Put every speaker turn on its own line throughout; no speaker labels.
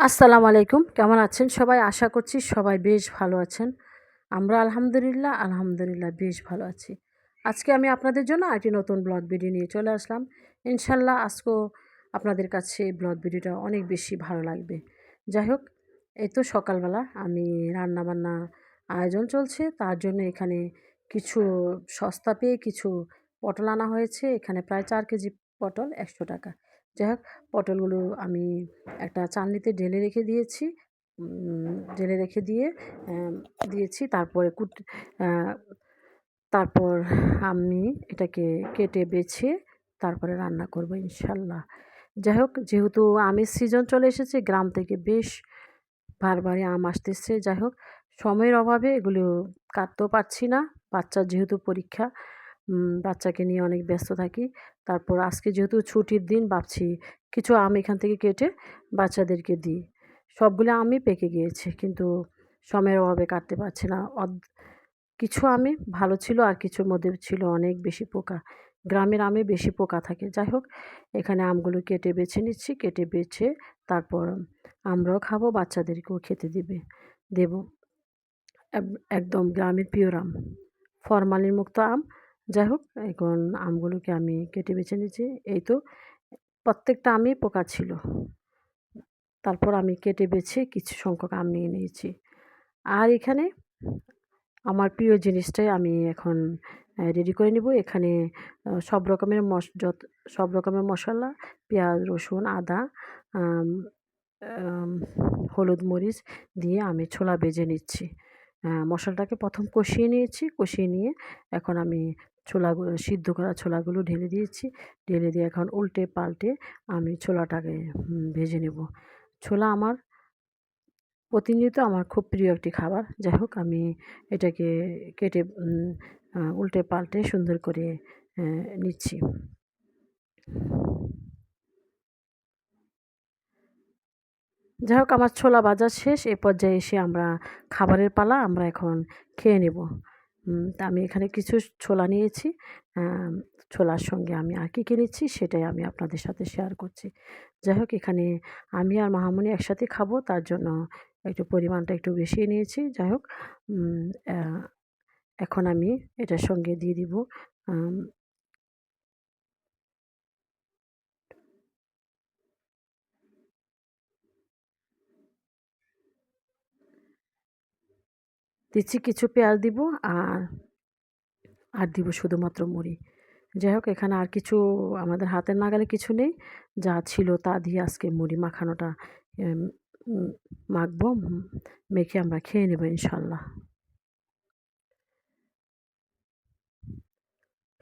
আসসালামু আলাইকুম। কেমন আছেন সবাই? আশা করছি সবাই বেশ ভালো আছেন। আমরা আলহামদুলিল্লাহ আলহামদুলিল্লাহ বেশ ভালো আছি। আজকে আমি আপনাদের জন্য একটি নতুন ব্লগ ভিডিও নিয়ে চলে আসলাম। ইনশাল্লাহ আজকেও আপনাদের কাছে ব্লগ ভিডিওটা অনেক বেশি ভালো লাগবে। যাই হোক, এই তো সকালবেলা আমি রান্না বান্না আয়োজন চলছে। তার জন্য এখানে কিছু সস্তা পেয়ে কিছু পটল আনা হয়েছে। এখানে প্রায় চার কেজি পটল একশো টাকা। যাই হোক, পটলগুলো আমি একটা চালনিতে ঢেলে রেখে দিয়েছি। ঢেলে রেখে দিয়ে দিয়েছি। তারপরে কুট তারপর আমি এটাকে কেটে বেছে তারপরে রান্না করব ইনশাল্লাহ। যাই হোক, যেহেতু আমের সিজন চলে এসেছে, গ্রাম থেকে বেশ বারবারই আম আসতেছে। যাই হোক, সময়ের অভাবে এগুলো কাটতেও পারছি না। বাচ্চার যেহেতু পরীক্ষা বাচ্চাকে নিয়ে অনেক ব্যস্ত থাকি। তারপর আজকে যেহেতু ছুটির দিন ভাবছি কিছু আম এখান থেকে কেটে বাচ্চাদেরকে দিই। সবগুলো আমই পেকে গিয়েছে কিন্তু সময়ের অভাবে কাটতে পারছি না। কিছু আমি ভালো ছিল আর কিছুর মধ্যে ছিল অনেক বেশি পোকা। গ্রামের আমে বেশি পোকা থাকে। যাই হোক, এখানে আমগুলো কেটে বেছে নিচ্ছি, কেটে বেছে তারপর আমরাও খাব, বাচ্চাদেরকেও খেতে দিবে, দেব। একদম গ্রামের পিওর আম। ফরমালিন মুক্ত আম যাই হোক, এখন আমগুলোকে আমি কেটে বেছে নিয়েছি। এই তো, প্রত্যেকটা আমই পোকা ছিল। তারপর আমি কেটে বেছে কিছু সংখ্যক আম নিয়ে নিয়েছি। আর এখানে আমার প্রিয় জিনিসটাই আমি এখন রেডি করে নিব। এখানে সব রকমের মশ, যত, সব রকমের মশলা, পেঁয়াজ, রসুন, আদা হলুদ মরিচ দিয়ে আমি ছোলা বেজে নিচ্ছি। মশলাটাকে প্রথম কষিয়ে নিয়েছি। কষিয়ে নিয়ে এখন আমি ছোলাগুলো সিদ্ধ করা ছোলাগুলো ঢেলে দিয়েছি। ঢেলে দিয়ে এখন উল্টে পাল্টে আমি ছোলাটাকে ভেজে নেব। ছোলা আমার প্রতিনিয়ত আমার খুব প্রিয় একটি খাবার। যাই হোক, আমি এটাকে কেটে উল্টে পাল্টে সুন্দর করে নিচ্ছি। যাই হোক, আমার ছোলা বাজার শেষ। এ পর্যায়ে এসে আমরা খাবারের পালা আমরা এখন খেয়ে নেব। তা আমি এখানে কিছু ছোলা নিয়েছি। ছোলার সঙ্গে আমি আর কী কিনেছি সেটাই আমি আপনাদের সাথে শেয়ার করছি। যাই হোক, এখানে আমি আর মাহামণি একসাথে খাব, তার জন্য একটু পরিমাণটা একটু বেশি নিয়েছি। যাই হোক এখন আমি এটার সঙ্গে দিয়ে দিব দিচ্ছি কিছু পেঁয়াজ দিব আর আর দিব শুধুমাত্র মুড়ি। যাই হোক এখানে আর কিছু আমাদের হাতের নাগালে কিছু নেই। যা ছিল তা দিয়ে আজকে মুড়ি মাখানোটা মাখবো মেখে আমরা খেয়ে নেব ইনশাল্লাহ।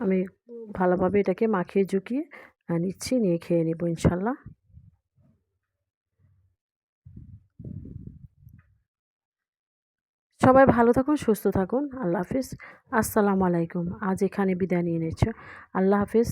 আমি ভালোভাবে এটাকে মাখিয়ে ঝুঁকিয়ে নিচ্ছি, নিয়ে খেয়ে নেব ইনশাল্লাহ। সবাই ভালো থাকুন, সুস্থ থাকুন। আল্লাহ হাফিজ। আসসালামু আলাইকুম। আজ এখানে বিদায় নিয়ে নিচ্ছ। আল্লাহ হাফিজ।